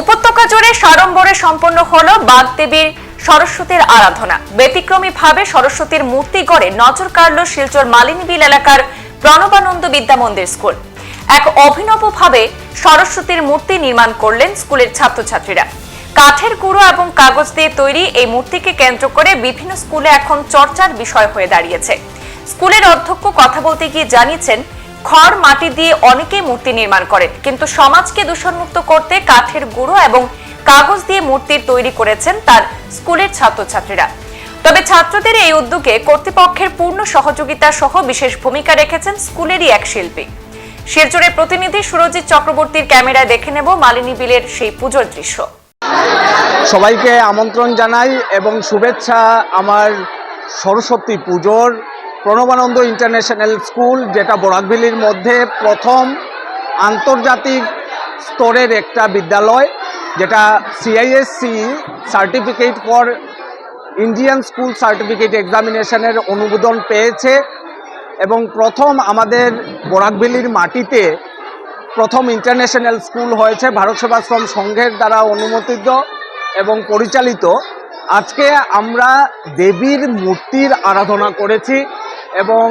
উপত্যকা জুড়ে সাড়ম্বরে সম্পন্ন হলো বাগদেবীর সরস্বতীর আরাধনা। ব্যতিক্রমী ভাবে সরস্বতীর মূর্তি গড়ে নজর কাড়ল শিলচর মালিনীবিল এলাকার প্রণবানন্দ বিদ্যা মন্দির স্কুল। এক অভিনব ভাবে সরস্বতীর মূর্তি নির্মাণ করলেন স্কুলের ছাত্রছাত্রীরা। কাঠের গুঁড়ো এবং কাগজ দিয়ে তৈরি এই মূর্তিকে কেন্দ্র করে বিভিন্ন স্কুলে এখন চর্চার বিষয় হয়ে দাঁড়িয়েছে। স্কুলের অধ্যক্ষ কথা বলতে গিয়ে জানিয়েছেন খড় মাটি দিয়ে অনেকেই মূর্তি নির্মাণ করেন, কিন্তু সমাজকে দূষণমুক্ত করতে কাঠের গুঁড়ো এবং কাগজ দিয়ে মূর্তি তৈরি করেছেন তার স্কুলের ছাত্রছাত্রীরা। তবে ছাত্রদের এই উদ্যোগে কর্তৃপক্ষের পূর্ণ সহযোগিতা সহ বিশেষ ভূমিকা রেখেছেন স্কুলেরই এক শিল্পী। শিলচরের প্রতিনিধি সুরজিৎ চক্রবর্তীর ক্যামেরায় দেখে নেব মালিনী বিলের সেই পুজোর দৃশ্য। সবাইকে আমন্ত্রণ জানাই এবং শুভেচ্ছা আমার সরস্বতী পুজোর প্রণবানন্দ ইন্টারন্যাশনাল স্কুল, যেটা বরাকভেলির মধ্যে প্রথম আন্তর্জাতিক স্তরের একটা বিদ্যালয়, যেটা CISC certificate for Indian school certificate এক্সামিনেশনের অনুমোদন পেয়েছে এবং প্রথম আমাদের বরাকভেলির মাটিতে প্রথম ইন্টারন্যাশনাল স্কুল হয়েছে ভারত সেবাশ্রম সংঘের দ্বারা অনুমোদিত এবং পরিচালিত। আজকে আমরা দেবীর মূর্তির আরাধনা করেছি। এবং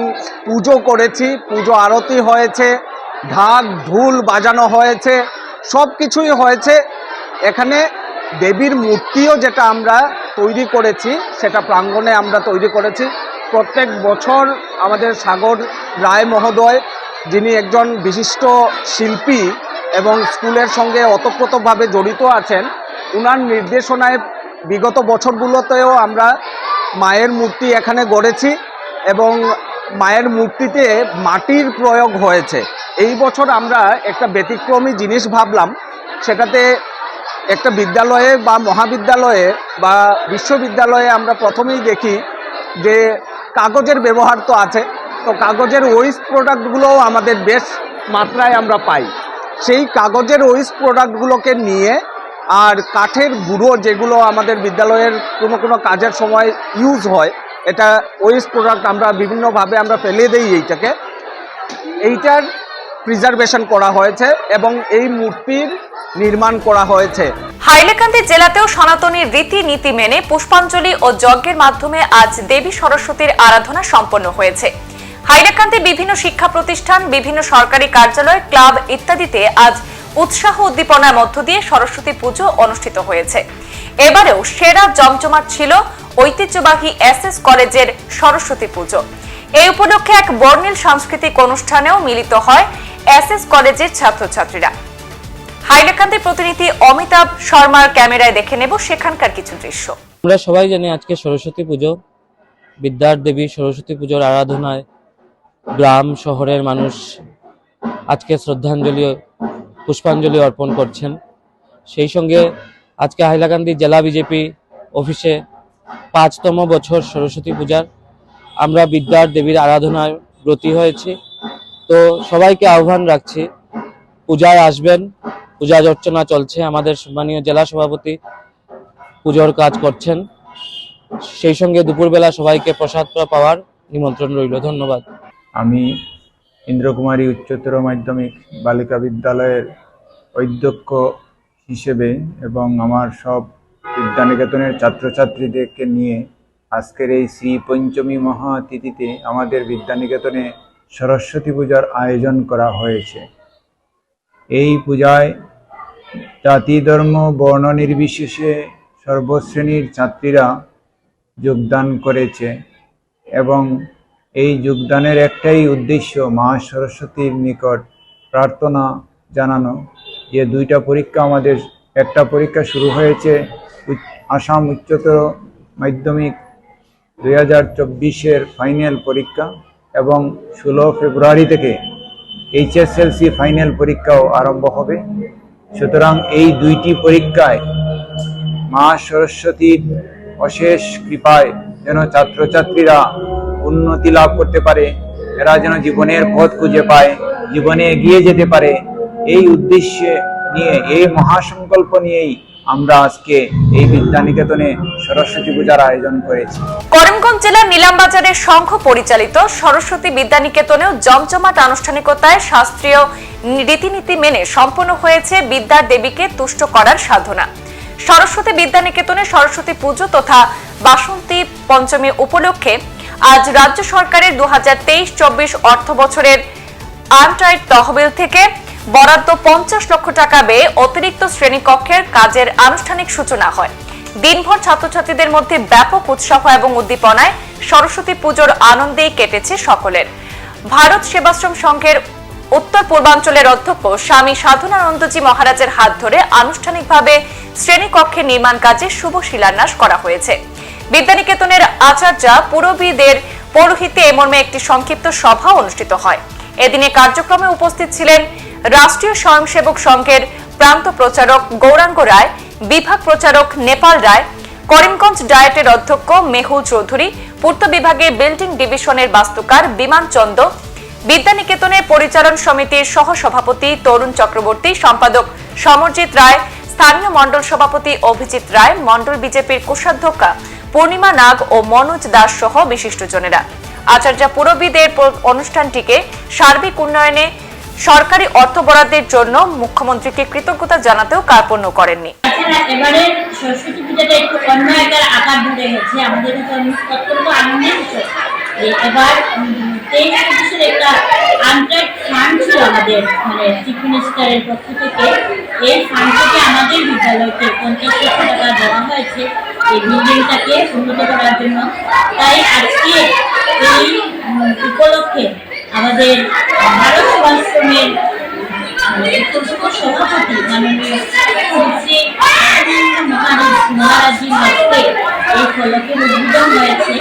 পুজো করেছি, পুজো আরতি হয়েছে, ঢাক ঢুল বাজানো হয়েছে, সব কিছুই হয়েছে। এখানে দেবীর মূর্তিও যেটা আমরা তৈরি করেছি, সেটা প্রাঙ্গণে আমরা তৈরি করেছি। প্রত্যেক বছর আমাদের সাগর রায় মহোদয়, যিনি একজন বিশিষ্ট শিল্পী এবং স্কুলের সঙ্গে ওতপ্রোতভাবে জড়িত আছেন, উনার নির্দেশনায় বিগত বছরগুলোতেও আমরা মায়ের মূর্তি এখানে গড়েছি। এবং মায়ের মূর্তিতে মাটির প্রয়োগ হয়েছে। এই বছর আমরা একটা ব্যতিক্রমী জিনিস ভাবলাম, সেটাতে একটা বিদ্যালয়ে বা মহাবিদ্যালয়ে বা বিশ্ববিদ্যালয়ে আমরা প্রথমেই দেখি যে কাগজের ব্যবহার তো আছে, তো কাগজের ওয়েস্ট প্রোডাক্টগুলোও আমাদের বেশ মাত্রায় আমরা পাই। সেই কাগজের ওয়েস্ট প্রোডাক্টগুলোকে নিয়ে আর কাঠের গুঁড়ো যেগুলো আমাদের বিদ্যালয়ের কোনো কোনো কাজের সময় ইউজ হয় এটা ওয়েস্ট প্রোডাক্ট আমরা বিভিন্নভাবে আমরা ফেলে দিই এইটাকে। এইটার প্রিজার্ভেশন করা হয়েছে এবং এই মূর্তির নির্মাণ করা হয়েছে। হাইলাকান্দি জেলাতেও সনাতনী রীতি নীতি মেনে পুষ্পাঞ্জলি ও যজ্ঞের মাধ্যমে আজ দেবী সরস্বতীর আরাধনা সম্পন্ন হয়েছে। হাইলাকান্দি বিভিন্ন শিক্ষা প্রতিষ্ঠান, বিভিন্ন সরকারি কার্যালয়, ক্লাব ইত্যাদিতে আজ উৎসাহ উদ্দীপনার মধ্য দিয়ে সরস্বতী পুজো অনুষ্ঠিত হয়েছে। এবারেও সেরা জমজমাট ছিল ঐতিহ্যবাহী এস এস কলেজের সরস্বতী পুজো। এই উপলক্ষে এক বর্ণিল সাংস্কৃতিক অনুষ্ঠানেও মিলিত হয় এস এস কলেজের ছাত্রছাত্রীরা। হাইলাকান্দির প্রতিনিধি অমিতাভ শর্মার ক্যামেরায় দেখে নেব সেখানকার কিছু দৃশ্য। আমরা সবাই জানি আজকে সরস্বতী পুজো। বিদ্যার দেবী সরস্বতী পুজোর আরাধনায় গ্রাম, শহরের মানুষ আজকে শ্রদ্ধাঞ্জলি পুষ্পাঞ্জলি অর্পণ করছেন। সেই সঙ্গে আজকে হাইলাকান্দি জেলা বিজেপি অফিসে পাঁচতম বছর সরস্বতী পূজার, আমরা বিদ্যার দেবীর আরাধনায় ব্রতী হয়েছি। তো সবাইকে আহ্বান রাখছি, পূজায় আসবেন, পূজা অর্চনা চলছে, আমাদের সম্মানীয় জেলা সভাপতি পুজোর কাজ করছেন। সেই সঙ্গে দুপুরবেলা সবাইকে প্রসাদ পাওয়ার নিমন্ত্রণ রইল, ধন্যবাদ। আমি ইন্দ্রকুমারী উচ্চতর মাধ্যমিক বালিকা বিদ্যালয়ের অধ্যক্ষ হিসেবে এবং আমার সব বিদ্যানিকেতনের ছাত্রছাত্রীদেরকে নিয়ে আজকের এই শ্রী পঞ্চমী মহাতিথিতে আমাদের বিদ্যানিকেতনে সরস্বতী পূজার আয়োজন করা হয়েছে। এই পূজায় জাতি, ধর্ম, বর্ণ নির্বিশেষে সর্বশ্রেণীর ছাত্রীরা যোগদান করেছে এবং এই যোগদানের একটাই উদ্দেশ্য মা সরস্বতীর নিকট প্রার্থনা জানানো। যে দুইটা পরীক্ষা আমাদের, একটা পরীক্ষা শুরু হয়েছে আসাম উচ্চতর মাধ্যমিক দুই হাজার চব্বিশের ফাইনাল পরীক্ষা এবং ষোলো ফেব্রুয়ারি থেকে এইচএসএলসি ফাইনাল পরীক্ষাও আরম্ভ হবে। সুতরাং এই দুইটি পরীক্ষায় মা সরস্বতীর অশেষ কৃপায় যেন ছাত্রছাত্রীরা উন্নতি লাভ করতে পারে, এরা যেন জীবনের পথ খুঁজে পায়, জীবনে এগিয়ে যেতে পারে। এই উদ্দেশ্যে নিয়ে, এই মহাসংকল্প নিয়েই আমরা আজকে এই বিদ্যানিকেতনে সরস্বতী পূজার আয়োজন করেছি। করিমগঞ্জ জেলার নিলামবাজারের সংঘ পরিচালিত সরস্বতী বিদ্যানিকেতনেও জমজমাট আনুষ্ঠানিকতায় শাস্ত্রীয় রীতিনীতি মেনে সম্পন্ন হয়েছে বিদ্যার দেবীকে তুষ্ট করার সাধনা। সরস্বতী বিদ্যানিকেতনে সরস্বতী পুজো তথা বাসন্তী পঞ্চমী উপলক্ষে আজ রাজ্য সরকারের দু হাজার অর্থ বছরের আনটাইড তহবিল থেকে বরাদ্দ পঞ্চাশ লক্ষ টাকা ব্যয়ে অতিরিক্ত শ্রেণীকক্ষের কাজের আনুষ্ঠানিক সূচনা হয়। দিনভর ছাত্রছাত্রীদের মধ্যে ব্যাপক উৎসাহ এবং উদ্দীপনায় সরস্বতী পুজোর আনন্দেই কেটেছে সকলের। ভারত সেবাশ্রম সংঘের উত্তর পূর্বাঞ্চলের অধ্যক্ষ স্বামী সাধনানন্দজি মহারাজের হাত ধরে আনুষ্ঠানিকভাবে শ্রেণীকক্ষের নির্মাণ কাজে শুভ শিলান্যাস করা হয়েছে। বিদ্যানিকেতনের আচার্য পুরবীদের পৌরোহিত্যে এ মর্মে একটি সংক্ষিপ্ত সভা অনুষ্ঠিত হয়। এদিনে কার্যক্রমে উপস্থিত ছিলেন রাষ্ট্রীয় স্বয়ংসেবক সংঘের প্রান্ত প্রচারক গৌরাঙ্গ রায়, বিভাগ প্রচারক নেপাল রায়, করিমগঞ্জ ডায়েটের অধ্যক্ষ মেহুল চৌধুরী, পূর্ত বিভাগের বিল্ডিং ডিভিশনের বাস্তুকার বিমান চন্দ বিদ্যানিকেতনের পরিচালন সমিতির সহ সভাপতি তরুণ চক্রবর্তী, সম্পাদক সমরজিৎ রায়, স্থানীয় মণ্ডল সভাপতি অভিজিৎ রায়, মণ্ডল বিজেপির কোষাধ্যক্ষা পূর্ণিমা নাগ ও মনোজ দাস সহ বিশিষ্টজনেরা। আচার্য পুরবীদের অনুষ্ঠানটিকে সার্বিক উন্নয়নে সরকারি অর্থ বরাদ্দের জন্য মুখ্যমন্ত্রীকে কৃতজ্ঞতা জানাতেও কার্পণ্য করেননি। এবারে এবার তেইশ একটা আনট্রাক ফান্ড ছিল আমাদের মানে চিফ মিনিস্টারের পক্ষ থেকে। এই আমাদের বিদ্যালয়কে পঞ্চাশ লক্ষ টাকা দেওয়া হয়েছে। এই বিল্ডিংটাকে উন্নত করার জন্য। তাই আজকে এই উপলক্ষে আমাদের ভারত সেবাশ্রমের সভাপতি মাননীয় শ্রী মহারাজ হস্তে এই ফলকের উদ্বোধন হয়েছে।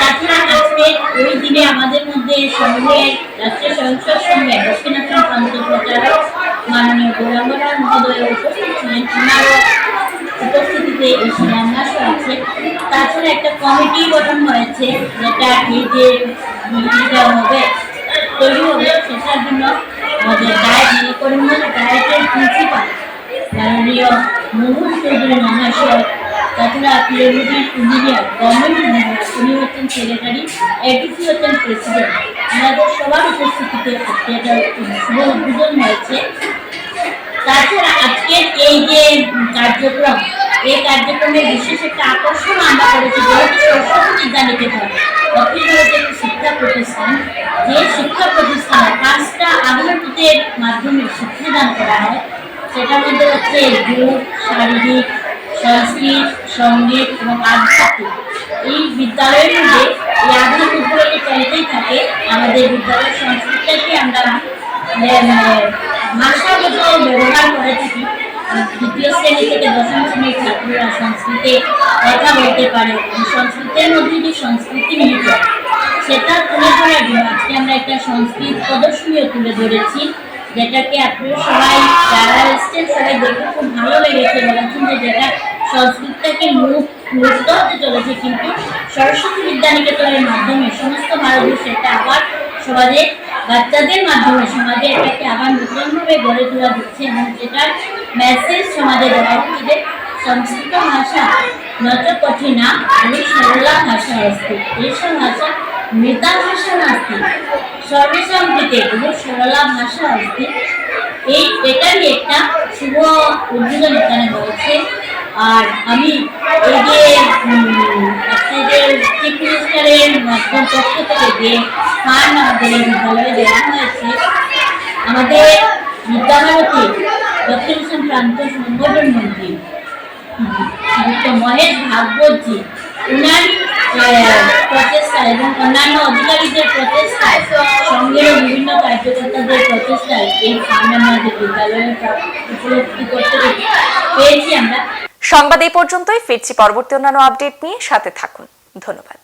তাছাড়া আজকে ওই দিনে আমাদের মধ্যে সঙ্গে রাষ্ট্রীয় সংসদ সঙ্গে দক্ষিণাঞ্চল প্রান্ত প্রচারক মাননীয় গৌরাঙ্গরাম মহোদয় উপস্থিত ছিলেন। ওনারও উপস্থিতিতে এই শিলান্যাস হয়েছে তাছাড়া একটা কমিটি গঠন হয়েছে, যেটা এই যে হবে তৈরি হবে সেটার জন্য আমাদের ডায়েট মানে করিমগঞ্জ ডায়েটের প্রিন্সিপাল মাননীয় মোহন চৌধুরী মহাশয় তাছাড়া পিএমডির ইঞ্জিনিয়ার গভর্নমেন্ট ইঞ্জিনিয়ার উনি হচ্ছেন সেক্রেটারি এডিসি হচ্ছেন প্রেসিডেন্ট ওনাদের সবার উপস্থিতিতে আজকে এটা শুভ উদ্বোধন হয়েছে। তাছাড়া আজকের এই যে কার্যক্রম, এই কার্যক্রমের বিশেষ একটা আকর্ষণ আমরা করেছি, যেহেতু সরস্বতী বিদ্যানিকেতন অখিল ভারতীয় শিক্ষা প্রতিষ্ঠান যে শিক্ষা প্রতিষ্ঠানে পাঁচটা আধারভূতের মাধ্যমে শিক্ষাদান করা হয় সেটার মধ্যে হচ্ছে যোগ শারীরিক সংস্কৃত সংগীত এবং আধ্যাত্মিক। এই বিদ্যালয়ের মধ্যে এই আধারভূতগুলো তো চলতেই থাকে আমাদের বিদ্যালয়ের সংস্কৃতটাকে আমরা মানে, ভাষাগত ব্যবহার করে থাকি। দ্বিতীয় শ্রেণি থেকে দশম শ্রেণির ছাত্ররা সংস্কৃতে কথা বলতে পারে এই সংস্কৃতের মধ্যে সংস্কৃতি নিহিত সেটা তুলে ধরার জন্য আজকে আমরা একটা সংস্কৃত প্রদর্শনীও তুলে ধরেছি, যেটাকে আপনারা সবাই যারা এসছেন সবাই দেখে খুব ভালো লেগেছে বলেছেন যে যেটা সংস্কৃতটাকে লুপ লুপ্ত হতে চলেছে কিন্তু সরস্বতী বিদ্যানিকেতনের মাধ্যমে, সমস্ত ভারতবর্ষে এটা আবার সমাজে, বাচ্চাদের মাধ্যমে সমাজে এটাকে আবার নতুনভাবে গড়ে তোলা দিচ্ছে এবং যেটার মেসেজ সমাজে দেওয়া হচ্ছে যে সংস্কৃত ভাষা নত কঠিনা आणि सरला भाषा असते एषा भाषा मृता भाषा नास्ति সর্বেশাম কৃতে এবং সরলা ভাষা আসতে এই এটারই একটা শুভ উদ্বোধন এখানে হয়েছে আর আমি এই যে উম, আজকে যে চিফ মিনিস্টারের মাধ্যম পক্ষ থেকে যে ফান্ড আমাদের এই বিদ্যালয়ে দেওয়া হয়েছে আমাদের বিদ্যাভারতী দক্ষিণ প্রান্ত সংগঠন মন্ত্রী শ্রীযুক্ত মহেশ ভাগবতী উনার প্রচেষ্টা এবং অন্যান্য অধিকারীদের বিভিন্ন কার্যকর্তাদের প্রচেষ্টায় এই সামনে আমাদের বিদ্যালয়ে উপলব্ধি আমরা। সংবাদ এই পর্যন্তই। ফিরছি পরবর্তী অন্যান্য আপডেট নিয়ে সাথে থাকুন। ধন্যবাদ।